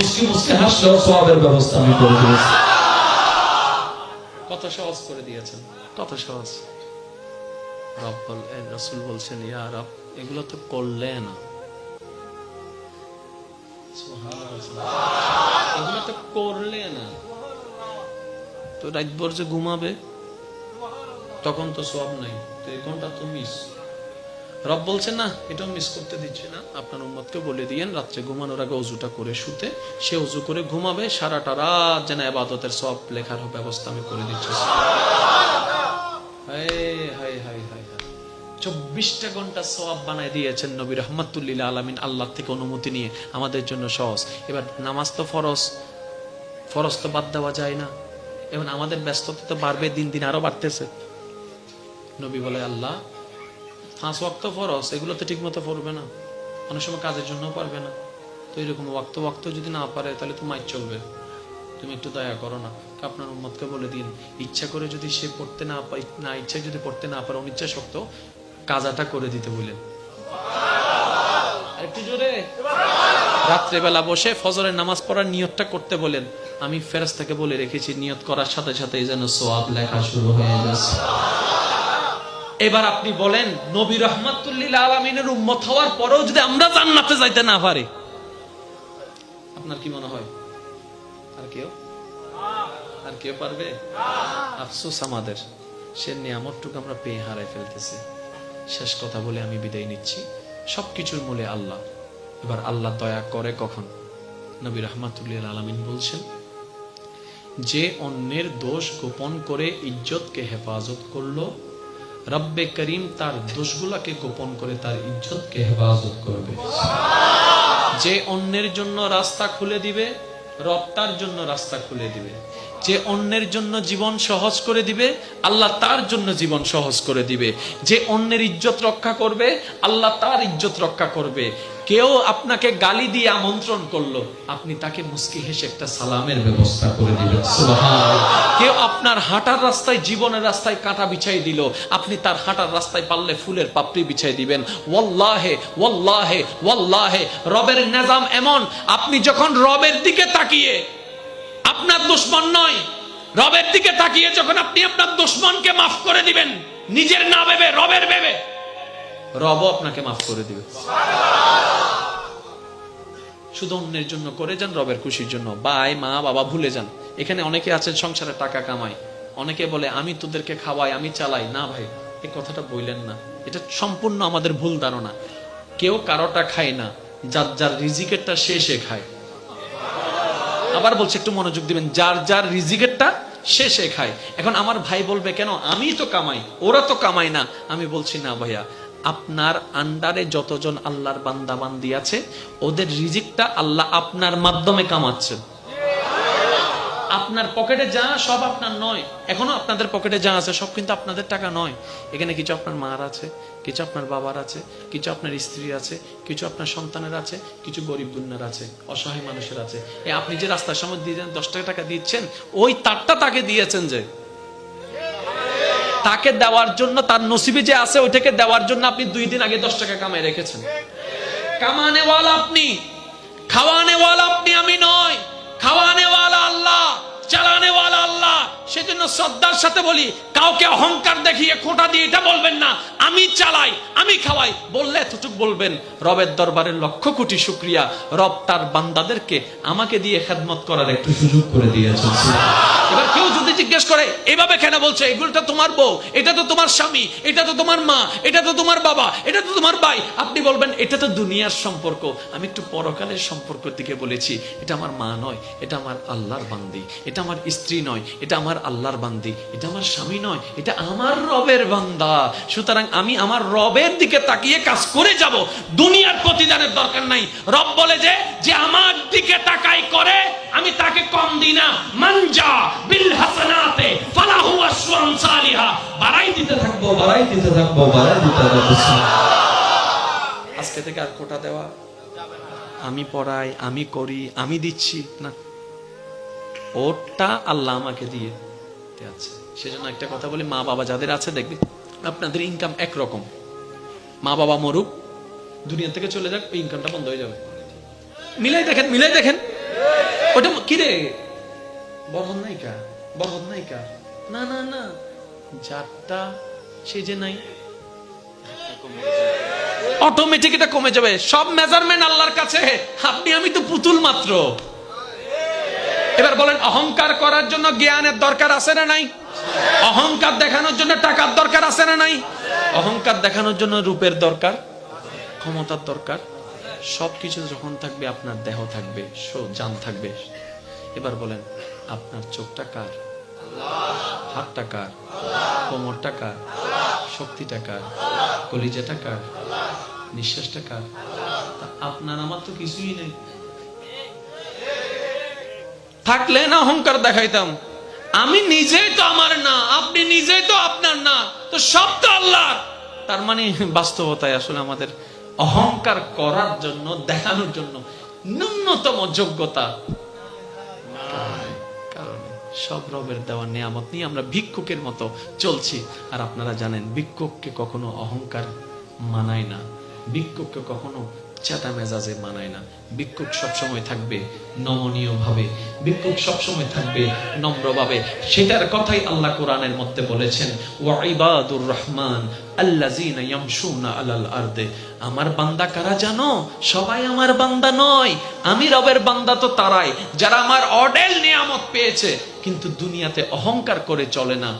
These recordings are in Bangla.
মুসকি মুসকি হাসলেও সবের ব্যবস্থা আমি করে দিয়েছি কত সহজ করে দিয়েছেন কত সহজ রব বল রসুল বলছেন ইয়া রব এগুলো তো করলে না এগুলো তো করলে না তো রাতভর যে ঘুমাবে তখন তো সব নাই তো এই ঘণ্টা তো মিস রব বলছেন, না, এটাও মিস করতে দিচ্ছে না। আপনার উম্মতকে বলে দিয়েন, রাত্রে ঘুমানোর আগে অজুটা করে শুতে। সে অজু করে ঘুমাবে, সারাটা রাত যেন আবাদতের সব লেখার ব্যবস্থা আমি করে দিচ্ছি। চব্বিশটা ঘণ্টা সওয়াব বানায় দিয়েছেন নবী রহমতুল্লিল আলমিন আল্লাহ থেকে অনুমতি নিয়ে। আমাদের জন্য সহজ। এবার নামাজ তো ফরজ। ফরজ তো বাদ দেওয়া যায় না। এবং আমাদের ব্যস্ততা তো বাড়বে, দিন দিন আরও বাড়তেছে। নবী বলে, আল্লাহ পাঁচ ওয়াক্ত ফরস এগুলো তো ঠিক মতো পড়বে না। অনেক সময় কাজের জন্য পারবে না। তো এরকম ওয়াক্ত ওয়াক্ত যদি না পারে, তাহলে তো মাইক চলবে। তুমি একটু দয়া করো না। আপনার উম্মতকে বলে দিন, ইচ্ছা করে যদি সে পড়তে না পাই না, ইচ্ছা যদি পড়তে না পারে অনিচ্ছা শক্ত কাজাটা করে দিতে বললেন একটু জোরে। রাত্রেবেলা বসে ফজরের নামাজ পড়ার নিয়তটা করতে বলেন। আমি ফেরাজ বলে রেখেছি, নিয়ত করার সাথে সাথে যেন সোয়াব লেখা শুরু হয়ে যাচ্ছে এবার আপনি বলেন, নবী রহমাতুল্লিল আলমিনের উম্মত হওয়ার পরেও যদি আমরা জান্নাতে যাইতে না পারি, আপনার কি মনে হয়? আর কেউ? আর কেউ পারবে? আফসোস আমাদের। সে নিয়ামতটুকু আমরা পেয়ে হারাই ফেলতেছি। শেষ কথা বলে আমি বিদায় নিচ্ছি। সবকিছুর মূলে আল্লাহ। এবার আল্লাহ দয়া করে কখন? নবী রহমাতুল্লিল আলমিন বলছেন, যে অন্যের দোষ গোপন করে ইজ্জতকে হেফাজত করল রব্বে করিম তার দোষগুলাকে গোপন করে তার ইজ্জতকে হেফাজত করবে। যে অন্যের জন্য রাস্তা খুলে দিবে রব তার জন্য রাস্তা খুলে দিবে। যে অন্যের জন্য জীবন সহজ করে দিবে, আল্লাহ তার জন্য জীবন সহজ করে দিবে। যে অন্যের ইজ্জত রক্ষা করবে, আল্লাহ তার ইজ্জত রক্ষা করবে। কেউ আপনাকে গালি দিয়ে আমন্ত্রণ করল, আপনি তাকে মুস্কি হেসে একটা সালামের ব্যবস্থা করে সুবহানাল্লাহ। কেউ আপনার হাঁটার রাস্তায়, জীবনের রাস্তায় কাঁটা বিছাই দিল, আপনি তার হাঁটার রাস্তায় পারলে ফুলের পাপড়ি বিছাই দিবেন। ওয়াল্লাহে ওয়াল্লাহে ওয়াল্লাহে, রবের নিজাম এমন, আপনি যখন রবের দিকে তাকিয়ে আপনার দুশ্মন নয়। রবের দিকে তাকিয়ে যখন আপনি আপনার দুশ্মনকে মাফ করে দিবেন, নিজের না ভেবে, রবের ভেবে, রবও আপনাকে মাফ করে দিবে। শুধু অন্যের জন্য করে যান, রবের খুশির জন্য। ভাই, মা, বাবা, ভুলে যান। এখানে অনেকে আছেন, সংসারে টাকা কামায়। অনেকে বলে, আমি তোদেরকে খাওয়াই, আমি চালাই। না ভাই এই কথাটা বললেন না। এটা সম্পূর্ণ আমাদের ভুল ধারণা। কেউ কারোটা খায় না, যার যার রিজিকেরটা শেষে খায়। আবার বলছে, একটু মনোযোগ দিবেন, যার যার রিজিকেরটা সে সে খায়। এখন আমার ভাই বলবে, কেন? আমি তো কামাই, ওরা তো কামাই না। আমি বলছি, না ভাইয়া, আপনার আন্ডারে যতজন আল্লাহর বান্দাবান্দি আছে, ওদের রিজিকটা আল্লাহ আপনার মাধ্যমে কামাচ্ছেন আপনার পকেটে যা, সব আপনার নয়। এখনও আপনাদের পকেটে যা আছে, সব কিন্তু আপনাদের টাকা নয়। এখানে কিছু আপনার মার আছে, কিছু আপনার বাবার আছে, কিছু আপনার স্ত্রী আছে, কিছু আপনার সন্তানের আছে, কিছু গরিব দুনিয়ার আছে, অসহায় মানুষের আছে। এই আপনি যে রাস্তার সময় দিয়ে যান দশ টাকা টাকা দিচ্ছেন, ওই তারটা তাকে দিয়েছেন যে। তাকে দেওয়ার জন্য, তার নসিবে যে আছে, ওইটাকে দেওয়ার জন্য আপনি দুই দিন আগে দশ টাকা কামাই রেখেছেন। কামানেওয়ালা আপনি। সেজন্য শ্রদ্ধার সাথে বলি, কাউকে অহংকার দেখিয়ে খোঁটা দিয়ে এটা বলবেন না, আমি চালাই, আমি খাওয়াই, বললে এতটুক বলবেন, রবের দরবারের লক্ষ কোটি শুক্রিয়া, রব তার বান্দাদেরকে আমাকে দিয়ে খেদমত করার একটু সুযোগ করে দিয়েছেন। জিজ্ঞেস করে, এভাবে কেন বলছে? এগুলো তো তোমার বউ, এটা তো তোমার স্বামী, এটা তো তোমার মা, এটা তো তোমার বাবা, এটা তো তোমার ভাই। আপনি বলবেন, এটা তো দুনিয়ার সম্পর্ক। আমি একটু পরকালের সম্পর্কের দিকে বলেছি, এটা আমার মা নয়, এটা আমার আল্লাহর বান্দি, এটা আমার স্ত্রী নয়, এটা আমার আল্লাহর বান্দি, এটা আমার স্বামী নয়, এটা আমার রবের বান্দা। সুতরাং আমি আমার রবের দিকে তাকিয়ে কাজ করে যাব। দুনিয়ার প্রতিদানের দরকার নাই। রব বলে যে যে আমার দিকে তাকাই করে আমি তাকে কম দিই না। মানজা বিল হাসানাতে ফালাহু আশরান সালিহা। বাড়াই দিতে থাকব, বাড়াই দিতে থাকব, বাড়াই দিতে থাকব। আজকে থেকে আর কোটা দেওয়া। আমি পড়াই, আমি করি, আমি দিচ্ছি। না। ওরটা আল্লাহ আমাকে দিয়ে আছে সেজন্য একটা কথা বলি, মা বাবা যাদের আছে, দেখবে আপনাদের ইনকাম একরকম। মা বাবা মরুক, দুনিয়া থেকে চলে যাক ইনকামটা বন্ধ হয়ে যাবে। মিলাই দেখেন মিলাই দেখেন। ওটা কি রে? বরহদ নায়িকা নায়িকা। না না না। যারটা সে যে নাই। অটোমেটিক এটা কমে যাবে। সব মেজারমেন্ট আল্লাহর কাছে। আপনি আমি তো পুতুল মাত্র। এবার বলেন অহংকার করার জন্য জ্ঞানের দরকার আছে না নাই? অহংকার দেখানোর জন্য টাকার দরকার আছে না নাই? অহংকার দেখানোর জন্য রূপের দরকার ক্ষমতার দরকার। সবকিছু যখন থাকবে, আপনার দেহ থাকবে জান থাকবে। এবার বলেন, আপনার চোখটা কার? হাতটা কার? কোমরটা কার? শক্তিটা কার? কলিজাটা কার? নিঃশ্বাসটা কার? আপনার আমার তো কিছুই নেই। থাকলে না অহংকার দেখাইতাম। আমি নিজেই তো আমার না, আপনি নিজেই তো আপনার না। তো সব তো আল্লাহর। তার মানে বাস্তবতায় আসলে আমাদের অহংকার করার জন্য, দেখানোর জন্য ন্যূনতম যোগ্যতা কারণ সব রবের দেওয়া নিয়ামত নিয়ে আমরা ভিক্ষুকের মতো চলছি। আর আপনারা জানেন, ভিক্ষুককে কখনো অহংকার মানায় না। ভিক্ষুককে কখনো চেতা মেজাজে মানায় না। ভিক্ষুক সবসময় থাকবে নমনীয় ভাবে ভিক্ষুক সবসময় থাকবে নম্রভাবে। সেটার কথাই আল্লাহ কোরআনের মধ্যে বলেছেন, ওয়া ইবাদুর রহমান আমার বান্দা কারা জানো? সবাই আমার বান্দা নয়। আমি রবের বান্দা তো তারাই, যারা আমার অডেল নিয়ামত পেয়েছে। কিন্তু দুনিয়াতে অহংকার করে চলে না,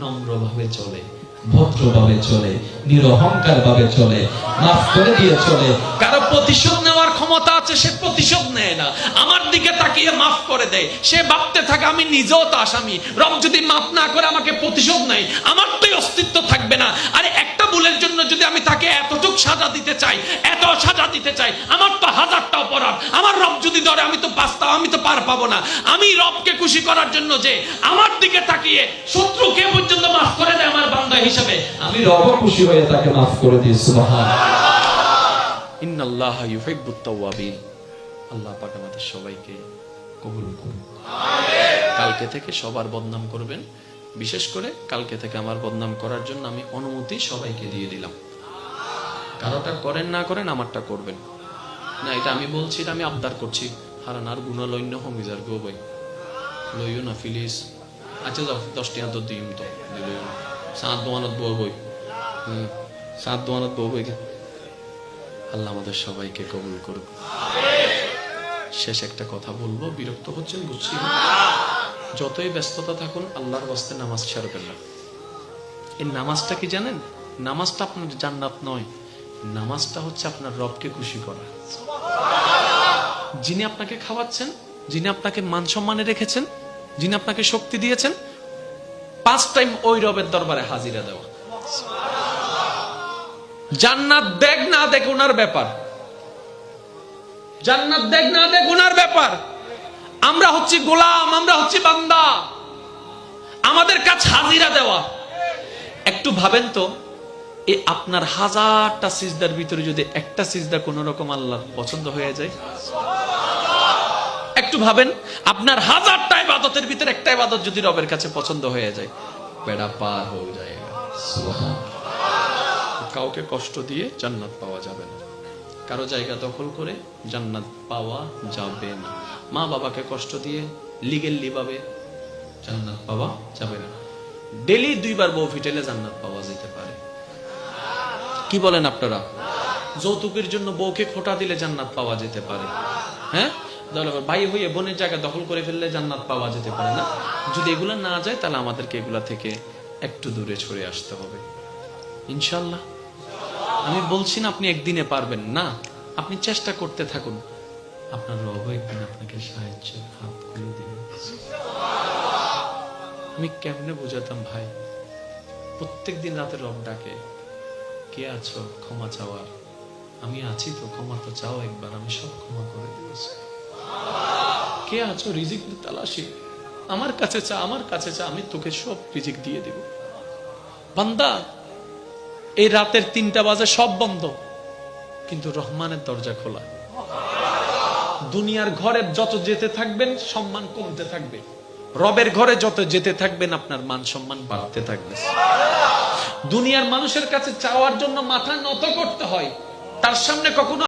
নম্রভাবে চলে। ভদ্রভাবে চলে নিরহংকার ভাবে চলে, মাফ করে দিয়ে চলে। কারও প্রতিশোধ নেওয়ার ক্ষমতা আছে, সে প্রতিশোধ নেয় না। আমার দিকে তাকিয়ে মাফ করে দেয়। সে ভাবতে থাকে, আমি নিজেও তো আসামি। রব যদি মাফ না করে আমাকে প্রতিশোধ নেয়, আমার সাজা দিতে চাই এত সাজা দিতে চাই। আমার তো হাজারটা অপরাধ। আমার রব যদি ধরে আমি তো বাঁচতাম আমি তো পার পাবো না। আমি রবকে খুশি করার জন্য যে আমার দিকে তাকিয়ে শত্রুকে পর্যন্ত মাফ করে দেয় আমার বান্দা হিসাবে আমি রব খুশি হয়ে তাকে মাফ করে দিই। সুবহান ইন্নাল্লাহ ইউহিব্বুত তাওয়াবিন। আল্লাহ পাক আমাদের সবাইকে কবুল করুন। কালকে থেকে সবার বদনাম করবেন। বিশেষ করে কালকে থেকে আমার বদনাম করার জন্য আমি অনুমতি সবাইকে দিয়ে দিলাম। কারোটা করেন না করেন, আমারটা করবেন। না, এটা আমি বলছি, এটা আমি আবদার করছি। হারান হারানার গুণলৈন্য হমিজার গো বই লইও না, ফিলিস। আচ্ছা যাও, দশটি হাত দিম তো সাত দোয়ানত বউ বই হুম সাত দোয়ানত বউ বই আল্লাহ আমাদের সবাইকে কবুল করুক। শেষ একটা কথা বলব, বিরক্ত হচ্ছেন, বুঝছি যতই ব্যস্ততা থাকুন, আল্লাহর বাস্তে নামাজ ছাড়বেন না। এই নামাজটা কি জানেন? নামাজটা আপনার জান্নাত নয়। নামাজটা হচ্ছে আপনার রবকে খুশি করা। যিনি আপনাকে খাওয়াচ্ছেন, যিনি আপনাকে মান সম্মানে রেখেছেন, যিনি আপনাকে শক্তি দিয়েছেন, পাঁচ টাইম ওই রবের দরবারে হাজিরা দেওয়া। জান্নাত দেখ না দেখ ওনার ব্যাপার। জান্নাত দেখ না দেখ ওনার ব্যাপার। আমরা হচ্ছি গোলাম, আমরা হচ্ছি বান্দা। আমাদের কাছে হাজিরা দেওয়া। একটু ভাবেন তো এ আপনার হাজারটা সিজদার ভিতরে যদি একটা সিজদা কোন রকম আল্লাহর পছন্দ হয়ে যায়। একটু ভাবেন, আপনার হাজারটা ইবাদতের ভিতরে একটা ইবাদত যদি রবের কাছে পছন্দ হয়ে যায় বেড়া পার হয়ে যায় কাউকে কষ্ট দিয়ে জান্নাত পাওয়া যাবে না। কারও জায়গা দখল করে জান্নাত পাওয়া যাবে না। মা বাবাকে কষ্ট দিয়ে লিগেলি ভাবে জান্নাত পাওয়া যাবে না। ডেলি দুইবার বউ ফিটেলে জান্নাত পাওয়া যেতে পারে। কি বলেন আপনারা? যৌতুকের জন্য বউকে খোটা দিলে জান্নাত পাওয়া যেতে পারে। হ্যাঁ? ভাই হয়ে বোনের জায়গা দখল করে ফেললে জান্নাত পাওয়া যেতে পারে না। যদি এগুলা না যায়, তাহলে আমাদেরকে এগুলা থেকে একটু দূরে সরে আসতে হবে। ইনশাল্লাহ আমি বলছি না আপনি একদিনে পারবেন না। আপনি চেষ্টা করতে থাকুন। আপনার রব একদিন আপনাকে সাহায্যের হাত খুলে দিবে। আমি কেমনে বোঝাতাম ভাই? প্রত্যেক দিন রাতে রব ডাকে। কে আছো? ক্ষমা চাওয়ার। আমি আছি তো, ক্ষমা তো চাও একবার, আমি সব ক্ষমা করে দিয়েছি। কে আছো? রিজিক তালাশি। আমার কাছে চা, আমার কাছে চা, আমি তোকে সব রিজিক দিয়ে দিব। বান্দা, এই রাতের তিনটা বাজে সব বন্ধ। কিন্তু রহমানের দরজা খোলা। দুনিয়ার ঘরে যত যেতে থাকবেন, সম্মান কমতে থাকবে। রবের ঘরে যত যেতে থাকবেন, আপনার মান সম্মান বাড়তে থাকবে। দুনিয়ার মানুষের কাছে চাওয়ার জন্য মাথা নত করতে হয়। তার সামনে কখনো